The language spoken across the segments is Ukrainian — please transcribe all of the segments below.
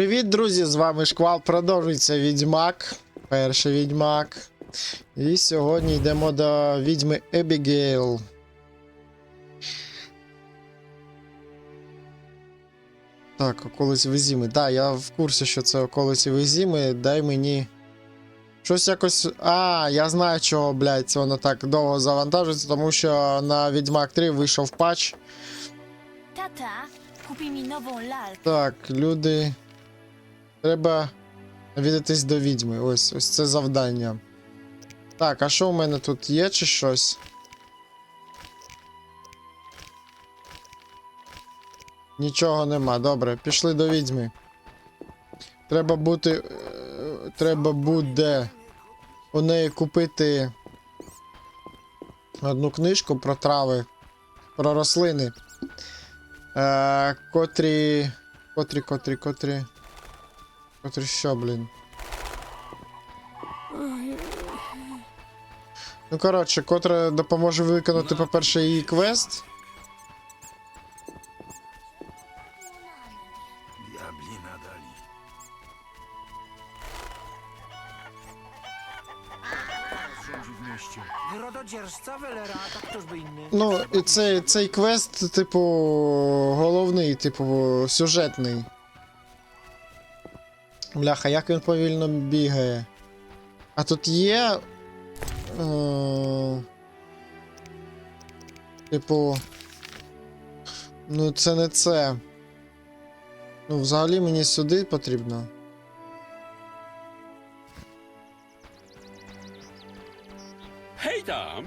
Привіт, друзі! З вами Шквал. Продовжується Відьмак. Перший відьмак. І сьогодні йдемо до відьми Ебігейл. Так, околиці Везіми. Так, да, я в курсі, що це околиці Везіми. Дай мені. Щось якось. А, я знаю, чого, блядь, воно так довго завантажується, тому що на Відьмак 3 вийшов патч. Tata, kupi mi nową lalkę. Так, люди. Треба навідатись до відьми. Ось ось це завдання. Так, а що у мене тут є чи щось? Нічого нема. Добре, пішли до відьми. Треба бути. е, Треба буде у неї купити одну книжку про трави, про рослини. Е, котрі. Котрі, котрі, котрі. Котрі що, блін. Ну, коротше, котра допоможе виконати, по-перше, її квест. Ну, і цей, цей квест, типу, головний, типу, сюжетний. Бляха, як він повільно бігає. А тут є. Е, типу. Ну, це не це. Ну, взагалі мені сюди потрібно. Hej tam!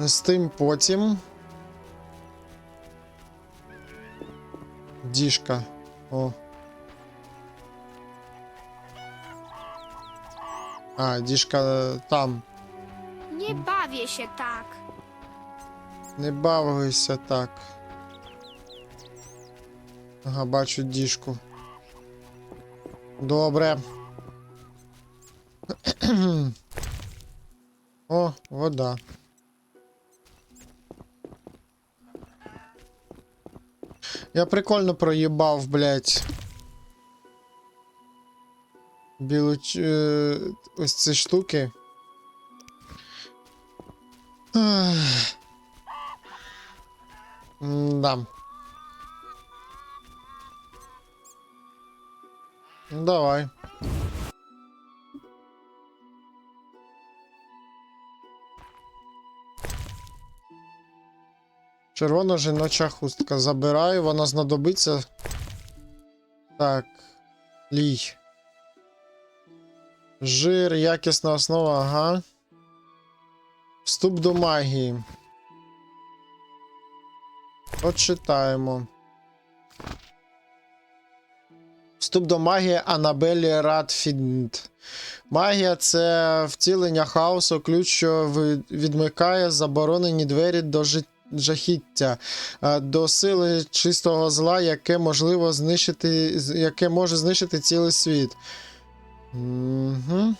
З тим потім. Діжка. О. А, діжка там. Bawię się tak. Не бавися так. Ага, бачу діжку. Добре. О, вода. Я прикольно проїбав, блядь. Білу... е, Ось ці штуки. Да. Давай. Червона жіноча хустка. Забираю, вона знадобиться. Так. Лій. Жир, якісна основа, ага. Вступ до магії. Почитаємо. Вступ до магії Анабелі Радфінд. Магія це втілення хаосу, ключ, що відмикає заборонені двері до жит- жахіття, до сили чистого зла, яке можливо знищити, яке може знищити цілий світ. Угу.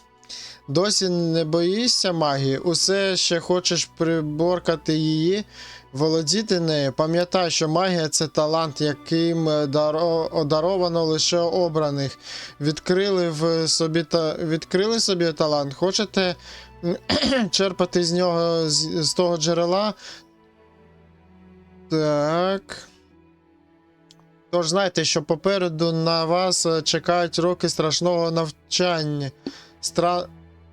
Досі не боїшся магії, усе ще хочеш приборкати її, володіти нею. Пам'ятай, що магія це талант, яким е, даро- одаровано лише обраних. Відкрили в собі та відкрили собі талант. Хочете черпати з нього з, з того джерела? Так. Тож знайте, що попереду на вас е, чекають роки страшного навчання. Стра...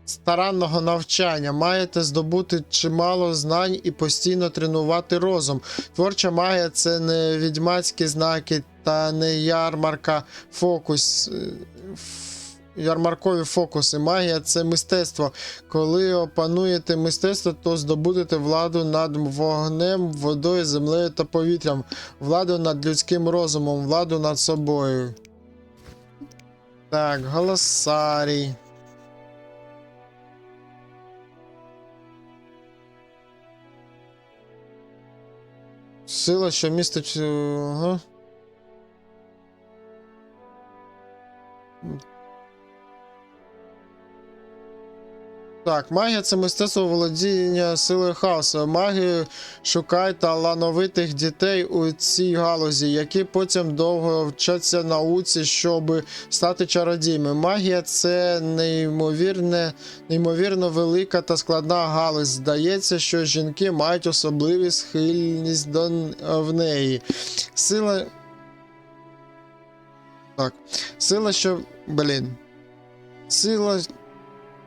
Старанного навчання маєте здобути чимало знань і постійно тренувати розум. Творча магія це не відьмацькі знаки та не ярмарка фокус. Ярмаркові фокуси. Магія це мистецтво. Коли опануєте мистецтво, то здобудете владу над вогнем, водою, землею та повітрям, владу над людським розумом, владу над собою. Так, голосарій. Сила, що містить. Ага. Так, магія це мистецтво володіння силою хаосу. Магію шукає талановитих дітей у цій галузі, які потім довго вчаться науці, щоб стати чародіями. Магія це неймовірне, неймовірно велика та складна галузь. Здається, що жінки мають особливу схильність до в неї. Сила. Так. Сила, що. Блін. Сила.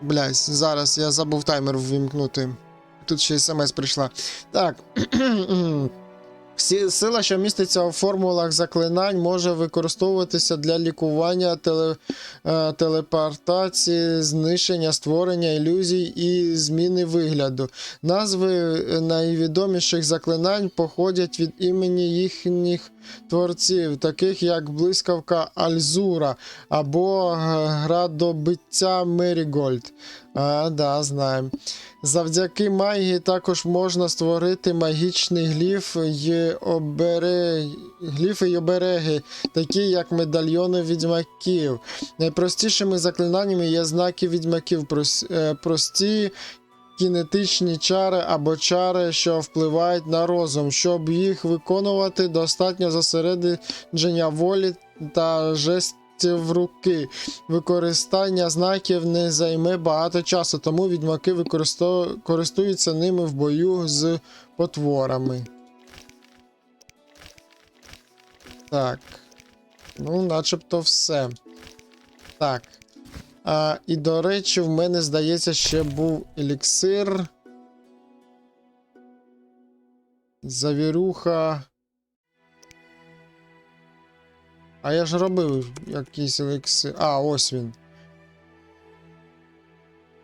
Блядь, зараз я забув таймер ввімкнути. Тут ще смс прийшла. Так. Сила, що міститься у формулах заклинань, може використовуватися для лікування, теле, е, телепортації, знищення, створення ілюзій і зміни вигляду. Назви найвідоміших заклинань походять від імені їхніх творців, таких як блискавка Альзура або е, градобиття Мерігольд. А, да, знаємо. Завдяки магії також можна створити магічний гліф й оберег... гліфи й обереги, такі як медальйони відьмаків. Найпростішими заклинаннями є знаки відьмаків, е, прості кінетичні чари або чари, що впливають на розум. Щоб їх виконувати, достатньо зосередження волі та жестів руки. Використання знаків не займе багато часу, тому відьмаки користуються ними в бою з потворами. Так. Ну, начебто все. Так. А, і до речі, в мене, здається, ще був еліксир. Завірюха. А я ж робив якийсь еліксир. А, ось він.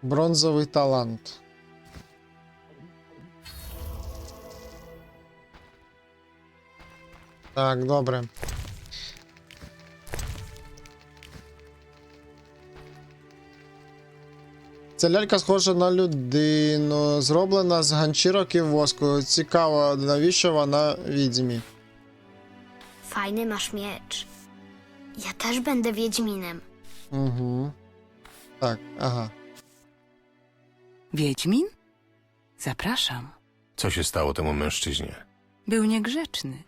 Бронзовий талант. Так, добре. Ця лялька схожа на людину, зроблена з ганчірок і воску. Цікаво, навіщо вона відьмі? Fajny masz miecz. Ja też będę Wiedźminem. Угу. Так, ага. Wiedźmin? Zapraszam. Co się stało temu mężczyźnie? Był niegrzeczny.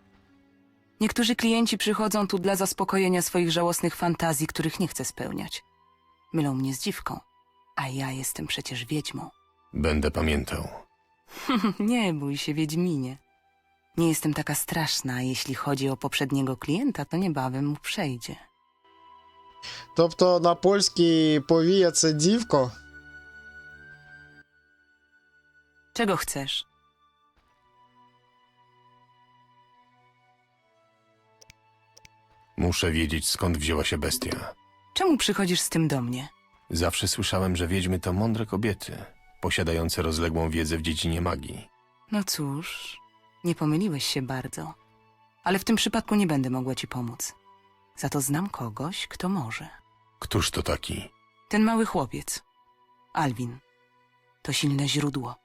Niektórzy klienci przychodzą tu dla zaspokojenia swoich żałosnych fantazji, których nie chcę spełniać. Mylą mnie z dziwką, a ja jestem przecież wiedźmą. Będę pamiętał. nie bój się, Wiedźminie. Nie jestem taka straszna, a jeśli chodzi o poprzedniego klienta, to niebawem mu przejdzie. Тобто на польській повія це дівко. Czego chcesz? Muszę wiedzieć, skąd wzięła się bestia. Czemu przychodzisz z tym do mnie? Zawsze słyszałem, że wiedźmy to mądre kobiety, posiadające rozległą wiedzę w dziedzinie magii. No cóż, nie pomyliłeś się bardzo. Ale w tym przypadku nie będę mogła ci pomóc. Za to znam kogoś, kto może. Któż to taki? Ten mały chłopiec, Alwin, to silne źródło.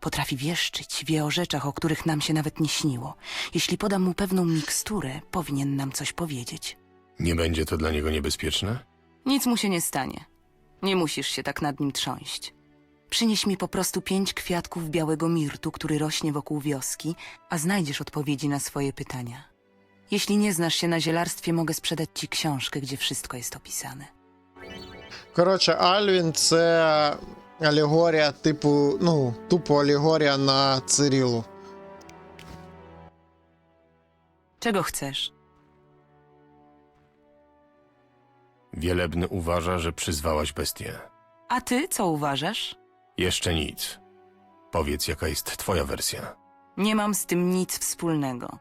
Potrafi wieszczyć, wie o rzeczach, o których nam się nawet nie śniło. Jeśli podam mu pewną miksturę, powinien nam coś powiedzieć. Nie będzie to dla niego niebezpieczne? Nic mu się nie stanie. Nie musisz się tak nad nim trząść. Przynieś mi po prostu pięć kwiatków białego mirtu, który rośnie wokół wioski, a znajdziesz odpowiedzi na swoje pytania. Jeśli nie znasz się na zielarstwie, mogę sprzedać ci książkę, gdzie wszystko jest opisane. Коротше, Альвін це алегорія, типу, ну, тупо алегорія на Цирілу. Czego chcesz? Wielebny uważa, że przyzwałaś bestię. A ty co uważasz? Jeszcze nic. Powiedz, jaka jest twoja wersja. Nie mam z tym nic wspólnego.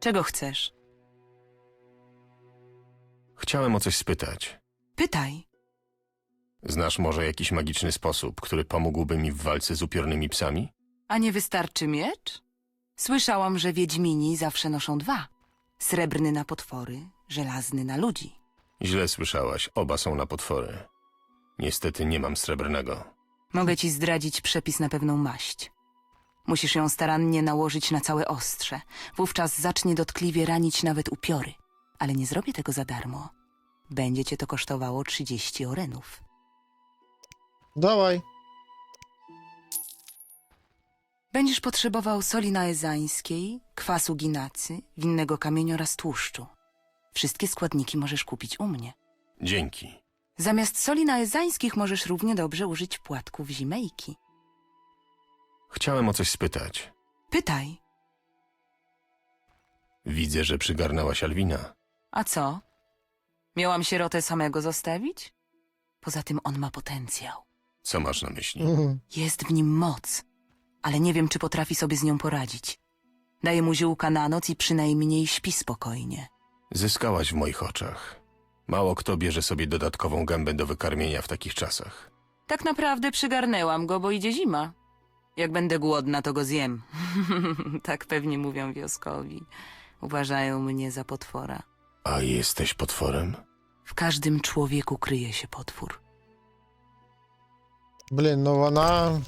Czego chcesz? Chciałem o coś spytać. Pytaj. Znasz może jakiś magiczny sposób, który pomógłby mi w walce z upiornymi psami? A nie wystarczy miecz? Słyszałam, że wiedźmini zawsze noszą dwa. Srebrny na potwory, żelazny na ludzi. Źle słyszałaś, oba są na potwory. Niestety nie mam srebrnego. Mogę ci zdradzić przepis na pewną maść. Musisz ją starannie nałożyć na całe ostrze. Wówczas zacznie dotkliwie ranić nawet upiory. Ale nie zrobię tego za darmo. Będzie cię to kosztowało 30 orenów. Dawaj. Będziesz potrzebował soli naezańskiej, kwasu ginacy, winnego kamienia oraz tłuszczu. Wszystkie składniki możesz kupić u mnie. Dzięki. Zamiast soli naezańskich możesz równie dobrze użyć płatków zimejki. Chciałem o coś spytać. Pytaj, Widzę, że przygarnęłaś Alwina. a co? Miałam sierotę samego zostawić? Poza tym on ma potencjał. Co masz na myśli? Mhm. Jest w nim moc, ale nie wiem, czy potrafi sobie z nią poradzić. Daję mu ziółka na noc i przynajmniej śpi spokojnie. Zyskałaś w moich oczach. Mało kto bierze sobie dodatkową gębę do wykarmienia w takich czasach. Tak naprawdę przygarnęłam go, bo idzie zima. Jak będę głodna, to go zjem. tak pewnie mówią wioskowi. Uważają mnie za potwora. A jesteś potworem? W każdym człowieku kryje się potwór. Блін, ну вона.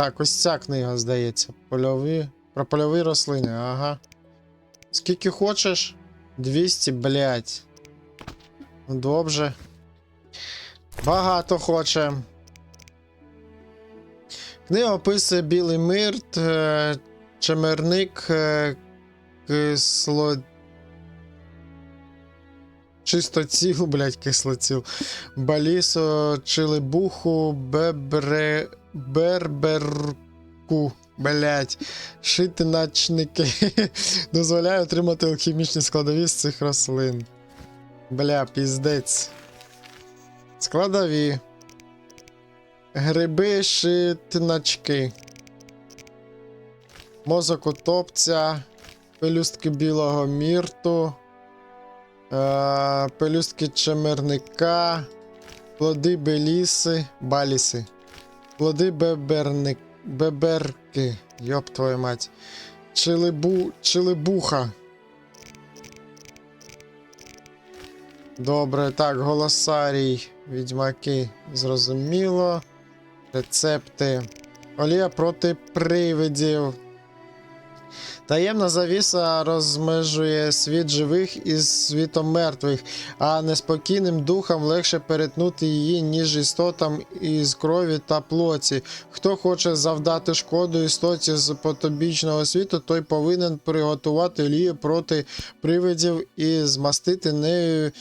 Так, ось ця книга, здається. Польові. Про польові рослини, ага. Скільки хочеш? 200, блядь. Ну, Добре. Багато хоче. Книга описує білий мирт, е, чемерник, е, кисло. Чистоціл, блядь, кислоціл. Балісо, Чилибуху, Бебре, Берберку, блять, шитиначники дозволяє отримати алхімічні складові з цих рослин. Бля, піздець. Складові. Гриби, шитиначки. Мозок утопця, пелюстки білого мірту. Е, пелюстки чемерника, плоди беліси, баліси, плоди беберник, беберки, йоп твою мать, Чилибу, чилибуха. Добре, так, голосарій, відьмаки, зрозуміло. Рецепти. Олія проти привидів. Таємна завіса розмежує світ живих із світом мертвих, а неспокійним духам легше перетнути її, ніж істотам із крові та плоті. Хто хоче завдати шкоду істоті з потобічного світу, той повинен приготувати олію проти привидів і змастити нею.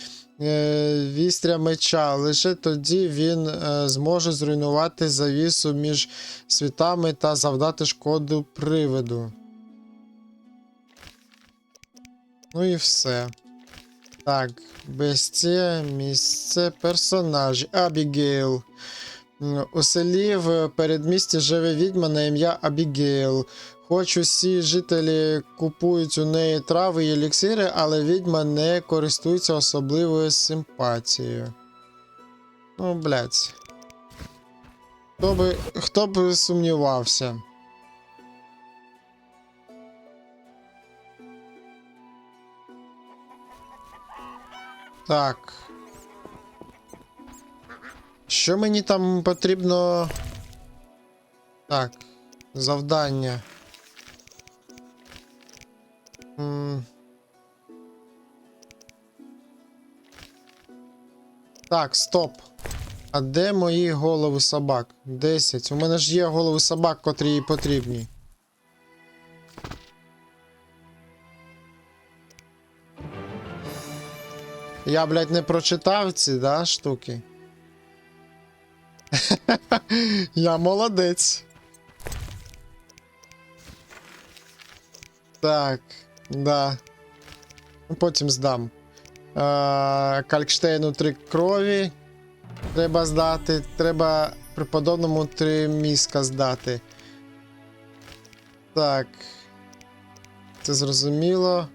е, Вістря меча, лише тоді він е, зможе зруйнувати завісу між світами та завдати шкоду привиду. Ну і все. Так, бестія, місце, персонажі. Абігейл. У селі в передмісті живе відьма на ім'я Абігейл. Хоч усі жителі купують у неї трави і еліксири, але відьма не користується особливою симпатією. Ну, блядь. Хто би, хто б сумнівався? Так. Що мені там потрібно. Так. Завдання. М. Так, стоп. А де мої голови собак? 10. У мене ж є голови собак, котрі їй потрібні. Я, блядь, не прочитав ці, да, штуки. Я молодець. Так, да. Потім здам. Е, Калькштейну три крові. Треба здати. Треба преподобному три мізка здати. Так. Це зрозуміло.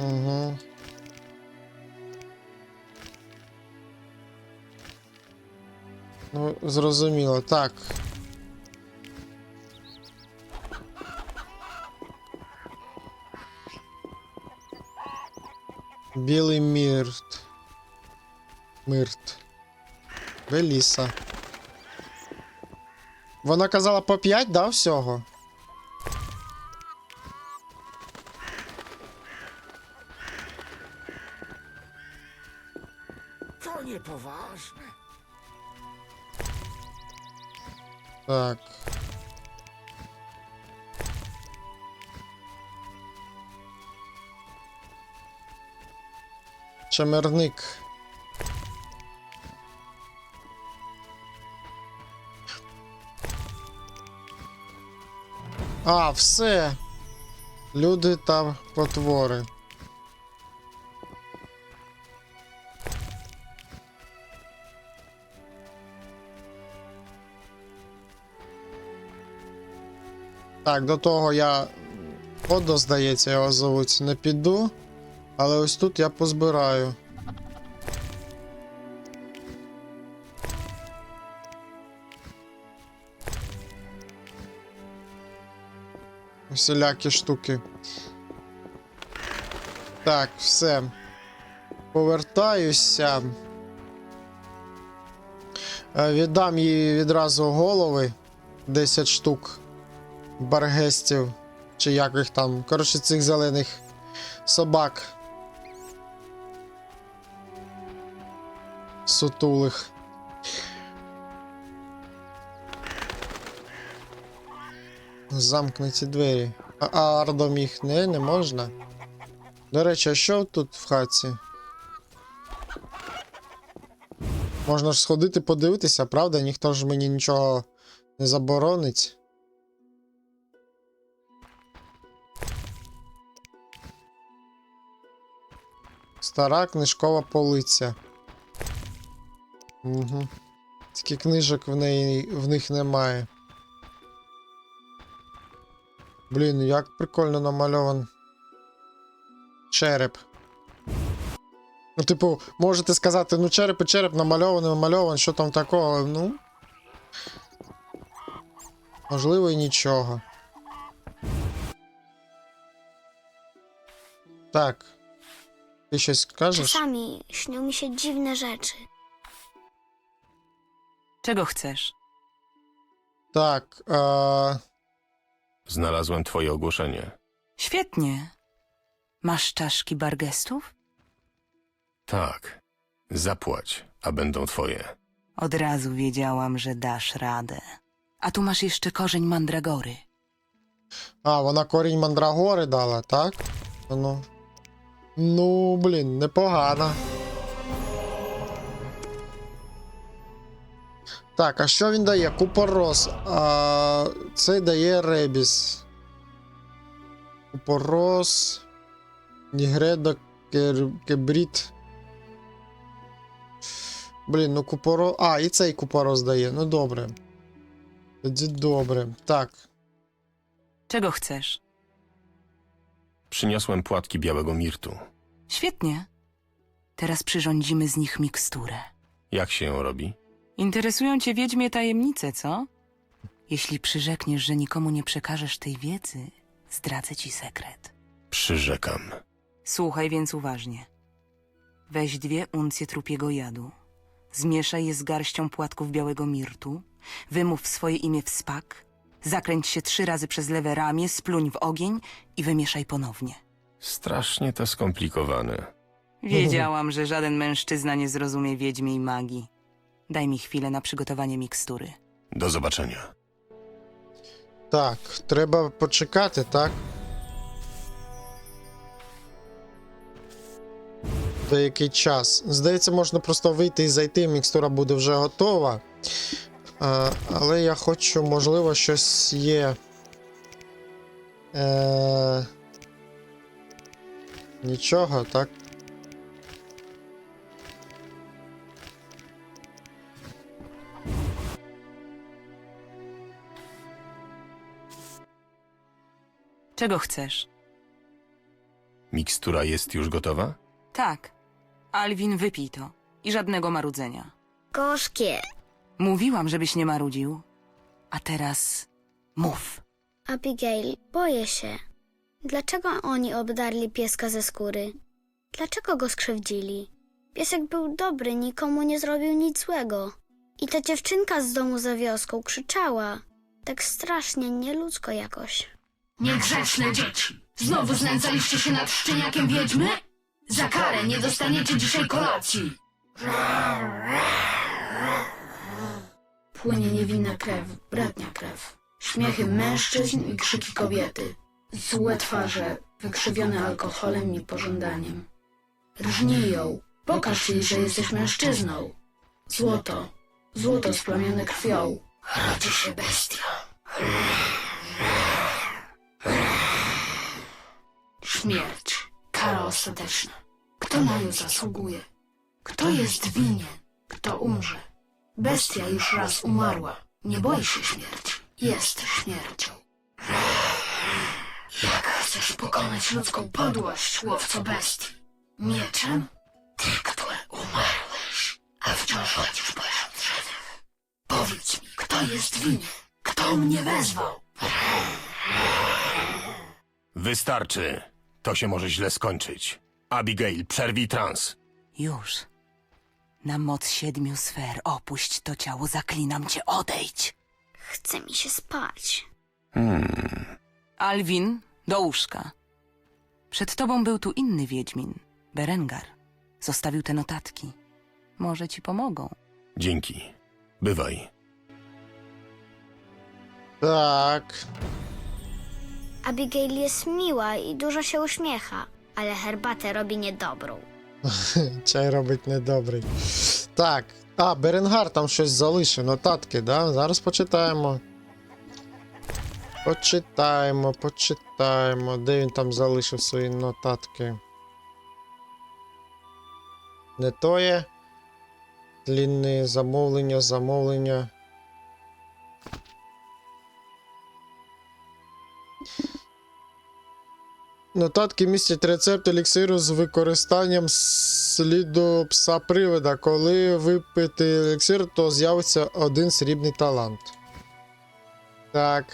Угу. Ну, зрозуміло. Так. Білий мирт. Мирт. Беліса. Вона казала по 5, да, всього? Niepoważne. Так. Чемерник. А, все. Люди та потвори. Так, до того я. Одо, здається, його зовуть, не піду. Але ось тут я позбираю. Усілякі штуки. Так, все. Повертаюся. Е, Віддам їй відразу голови. 10 штук баргестів, чи як їх там. Коротше, цих зелених собак. Сутулих. Замкнуті двері. А, ардом їх не, не можна. До речі, а що тут в хаті? Можна ж сходити подивитися, правда? Ніхто ж мені нічого не заборонить. Стара книжкова полиця. Угу. Тільки книжок в, неї, в них немає. Блін, як прикольно намальован. Череп. Ну, типу, можете сказати, ну череп і череп намальований, намальований, що там такого, ну. Можливо, і нічого. Так. Ty się skarżysz? Czasami śnią mi się dziwne rzeczy. Czego chcesz? Tak, e, Znalazłem twoje ogłoszenie. Świetnie. Masz czaszki bargestów? Tak. Zapłać, a będą twoje. Od razu wiedziałam, że dasz radę. A tu masz jeszcze korzeń mandragory. a, wona korzeń mandragory dała, tak? No, no. Ну, блін, непогано. Так, а що він дає? Купорос. А, це дає ребіс. Купорос. Нігредо кебріт. Блін, ну купорос. А, і цей купорос дає. Ну добре. Тоді добре. Так. Czego chcesz? Przyniosłem płatki białego mirtu. Świetnie. Teraz przyrządzimy z nich miksturę. Jak się ją robi? Interesują cię wiedźmie tajemnice, co? Jeśli przyrzekniesz, że nikomu nie przekażesz tej wiedzy, zdradzę ci sekret. Przyrzekam. Słuchaj więc uważnie. Weź dwie uncje trupiego jadu. Zmieszaj je z garścią płatków białego mirtu. Wymów swoje imię w spak. Zakręć się trzy razy przez lewe ramię, spluń w ogień i wymieszaj ponownie. Strasznie to skomplikowane. Wiedziałam, że żaden mężczyzna nie zrozumie wiedźmiej magii. Daj mi chwilę na przygotowanie mikstury. Do zobaczenia. Так, треба почекати, так? Деякий час. Здається, можна просто вийти і зайти, мікстура буде вже готова. А, але я хочу, можливо, щось є. Е... Нічого, так? Czego chcesz? Mikstura jest już gotowa? Tak. Alwin, wypij to. I żadnego marudzenia. Gorzkie. Mówiłam, żebyś nie marudził. A teraz mów. Abigail, boję się. Dlaczego oni obdarli pieska ze skóry? Dlaczego go skrzywdzili? Piesek był dobry, nikomu nie zrobił nic złego. I ta dziewczynka z domu za wioską krzyczała. Tak strasznie nieludzko jakoś. Niegrzeczne dzieci! Znowu znęcaliście się nad szczeniakiem wiedźmy? Za karę nie dostaniecie dzisiaj kolacji! Płynie niewinna krew, bratnia krew. Śmiechy mężczyzn i krzyki kobiety. Złe twarze, wykrzywione alkoholem i pożądaniem. Rżnij ją, pokaż jej, że jesteś mężczyzną. Złoto, złoto splamione krwią. Rodzi się bestia. Śmierć, kara ostateczna. Kto na nią zasługuje? Kto jest winien? Kto umrze? Bestia już raz umarła. Nie boi się śmierci. Jest śmiercią. Jak chcesz pokonać ludzką podłość, łowco bestii? Mieczem? Ty, który umarłeś, a wciąż chodzisz po drzewie. Powiedz mi, kto jest winien? Kto mnie wezwał? Wystarczy. To się może źle skończyć. Abigail, przerwij trans. Już. Na moc siedmiu sfer opuść to ciało, zaklinam cię, odejdź. Chce mi się spać. Alwin, do łóżka. Przed tobą był tu inny wiedźmin, Berengar. Zostawił te notatki. Może ci pomogą. Dzięki. Bywaj. Tak. Abigail jest miła i dużo się uśmiecha, ale herbatę robi niedobrą. Чай робить недобрий. Так. А, Беренгар там щось залишив, нотатки, да? Зараз почитаємо. Почитаємо, почитаємо. Де він там залишив свої нотатки? Не тоє. Длінні замовлення, замовлення. Нотатки містять рецепт еліксиру з використанням сліду пса привида. Коли випити еліксир, то з'явиться один срібний талант. Так.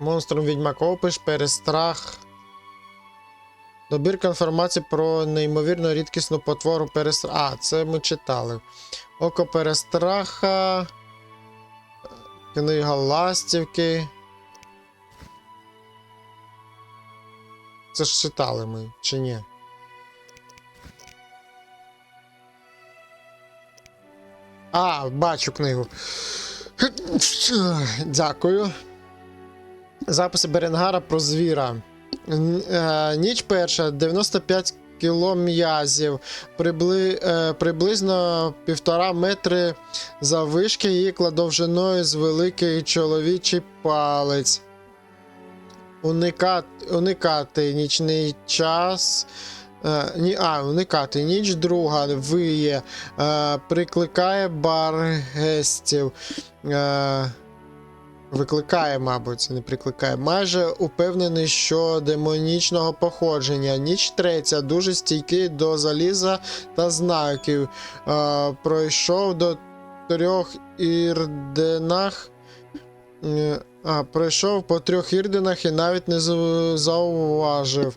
Монстром відьмак опиш, перестрах. Добірка інформації про неймовірно рідкісну потвору перестрах. А, це ми читали. Око перестраха. Книга ластівки. Це ж читали ми, чи ні? А, бачу книгу. Дякую. Записи Беренгара про звіра. Е, Ніч перша, 95 кіло м'язів, прибли, е, приблизно півтора метри заввишки і кладовжиною з великий чоловічий палець. Уникати, уникати нічний час. Е, а, уникати ніч друга виє, е, прикликає баргестів. Е, викликає, мабуть, не прикликає. Майже упевнений, що демонічного походження. Ніч третя, дуже стійкий до заліза та знаків. Е, пройшов до трьох ірденах. А, пройшов по трьох ірденах і навіть не зауважив.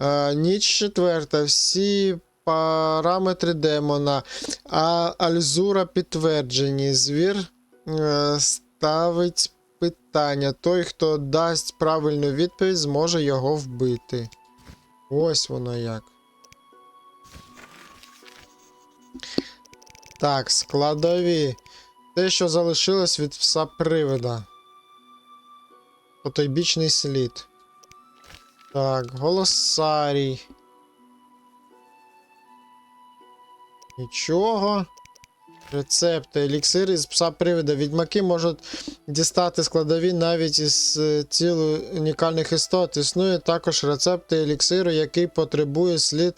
Е, ніч четверта. Всі параметри демона. А Альзура підтверджені. Звір е, ставить питання. Той, хто дасть правильну відповідь, зможе його вбити. Ось воно як. Так, складові. Те, що залишилось від пса привида. Потойбічний слід. Так, голосарій. Нічого. Рецепти. Еліксири з пса привида. Відьмаки можуть дістати складові навіть із е, тілу унікальних істот. Існує також рецепти еліксиру, який потребує слід,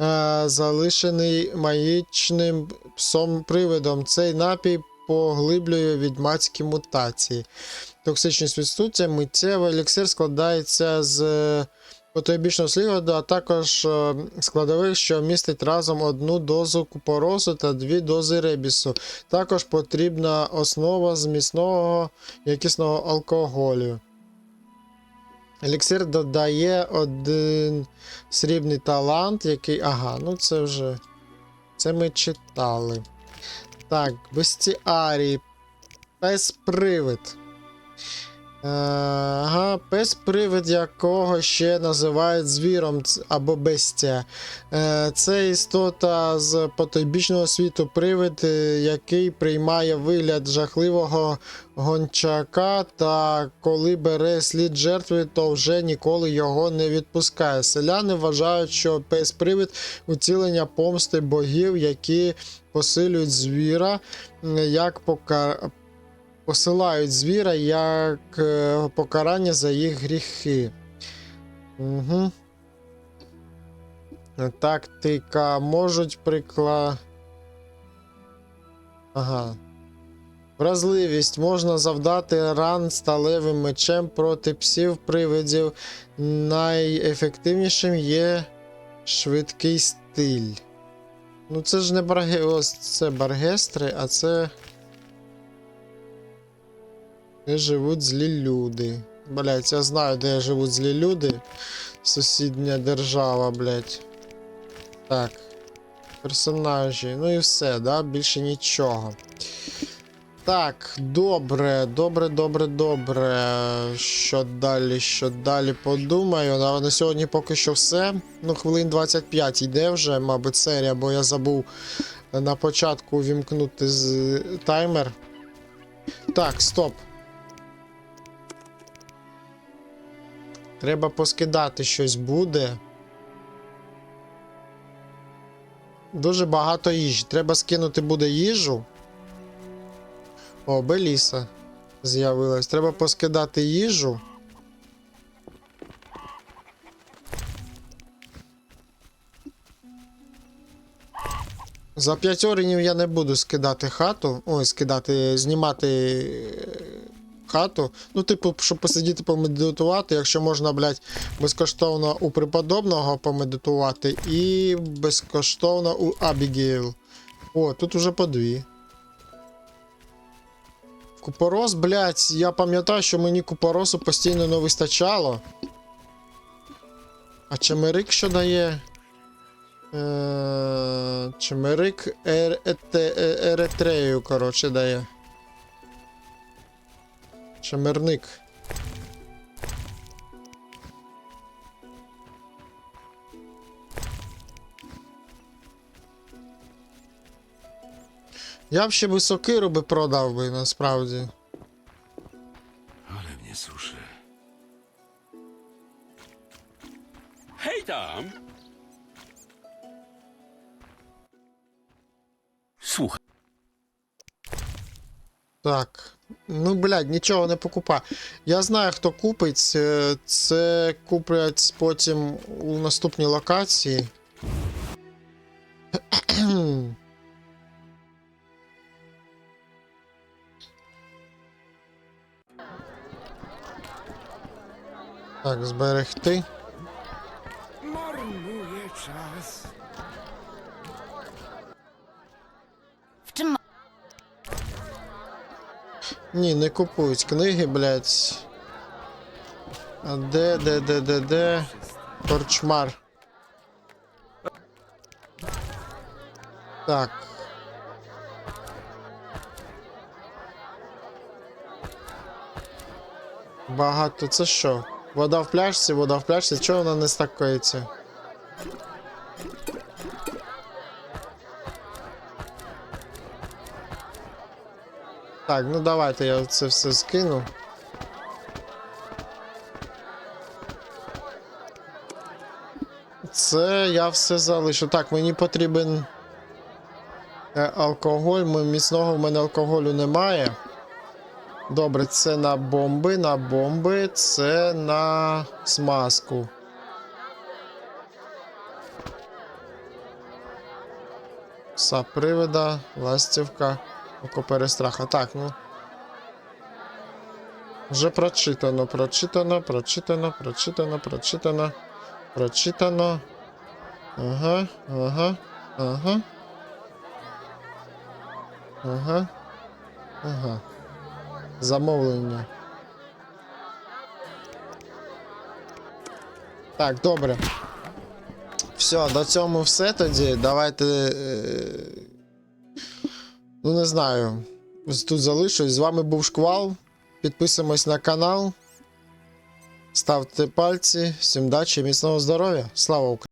е, залишений магічним псом привидом. Цей напій поглиблює відьмацькі мутації. Токсичність відсутня, миттєво. Еліксир складається з е, потойбічного сліду, а також е, складових, що містить разом одну дозу купоросу та дві дози ребісу. Також потрібна основа з міцного якісного алкоголю. Еліксир додає один срібний талант, який. Ага, ну це вже. Це ми читали. Так, бестіарій. Пес привид. Ага, пес-привид якого ще називають звіром або бестія. Е, Це істота з потойбічного світу привид, е, який приймає вигляд жахливого гончака, та коли бере слід жертви, то вже ніколи його не відпускає. Селяни вважають, що пес-привид уцілення помсти богів, які посилюють звіра, як пока посилають звіра як е, покарання за їх гріхи. Угу. Тактика можуть прикла. Ага. Вразливість можна завдати ран сталевим мечем проти псів привидів. Найефективнішим є швидкий стиль. Ну, це ж не барге... Ось це баргестри, а це. Де живуть злі люди. Блять, я знаю, де живуть злі люди. Сусідня держава, блять. Так. Персонажі. Ну і все, да? Більше нічого. Так, добре, добре, добре, добре. Що далі, що далі подумаю. На, на сьогодні поки що все. Ну, хвилин 25 йде вже, мабуть, серія, бо я забув на початку вімкнути таймер. Так, стоп. Треба поскидати щось буде. Дуже багато їжі. Треба скинути буде їжу. О, Беліса з'явилась. Треба поскидати їжу. За 5 оренів я не буду скидати хату. Ой, скидати, знімати е, хату. Ну, типу, щоб посидіти помедитувати, якщо можна, блядь, безкоштовно у преподобного помедитувати і безкоштовно у Абігейл. О, тут уже по дві. Купорос, блядь, я пам'ятаю, що мені купоросу постійно не вистачало. А чемерик що дає? Е, Чемерик ер, ете, е, Еретрею, коротше, дає. Чемерник. Я б ще би сокиру би продав би насправді. Ale mnie suszy. Hej tam! Słuchaj, Так. Ну, блядь, нічого не покупаю. Я знаю, хто купить. е, Це куплять потім у наступній локації. Так, зберегти. Ні, не купують книги, блядь. А де, де, де, де, де? Корчмар. Так. Багато. Це що? Вода в пляшці, вода в пляшці. Чого вона не стакається? Так, ну давайте я це все скину. Це я все залишу. Так, мені потрібен е, алкоголь. Міцного в мене алкоголю немає. Добре, це на бомби, на бомби, це на смазку. Пса ластівка, око перестраха. Так, ну. Вже прочитано, прочитано, прочитано, прочитано, прочитано, прочитано. Ага, ага, ага. Ага. Ага. Замовлення. Так, добре. Все, до цьому все тоді. Давайте. Ну, не знаю. Тут залишусь. З вами був Шквал. Підписуємось на канал. Ставте пальці. Всім дачі, міцного здоров'я. Слава Україні!